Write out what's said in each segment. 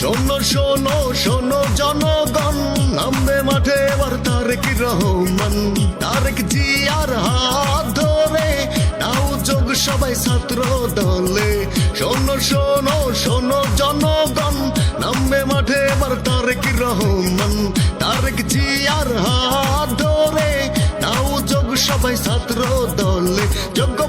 শোনো শোনো শোনো জনগণ, নামবে মাঠে এবার তারেক রহমান। তারেক জি আর হাত ধরে, নাও যোগ সবাই ছাত্র দলে। শোনো শোনো শোনো জনগণ, নামবে মাঠে এবার তারেক রহমান। তারেক জি আর হাত ধরে, নাও যোগ সবাই ছাত্র দলে। যোগ্য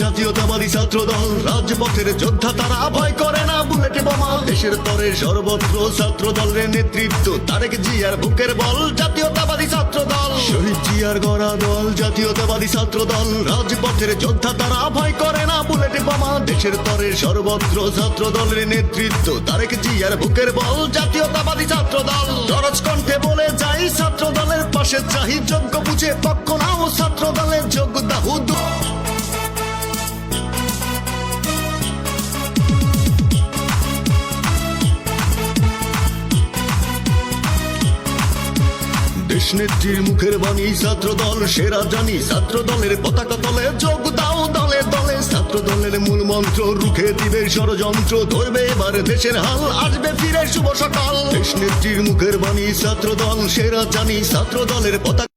জাতীয়তাবাদী ছাত্র দল, রাজপথের যোদ্ধা, তারা ভয় করে না বুলেটে বোমা। দেশের তরে সর্বত্র ছাত্র দলের নেতৃত্ব, তারেক জিয়ার বুকের বল, জাতীয়তাবাদী ছাত্র দল। জিয়ার বুকের বল, জাতীয়তাবাদী কণ্ঠে বলে যাই, ছাত্র দলের পাশে চাহি যোগ্য বুঝে পক্ষ নাও, ছাত্র দলের দাহুদ দেশ নেত্রীর মুখের বাণী ছাত্র দল সেরা জানি। ছাত্র দলের পতাকা তলে যোগ দাও, দলে দলে। ছাত্র দলের মূল মন্ত্র, রুখে দিবে ষড়যন্ত্র, ধরবে এবার দেশের হাল, আসবে ফিরে শুভ সকাল। দেশ নেত্রীর মুখের বাণী ছাত্র দল সেরা জানি। ছাত্র দলের পতাকা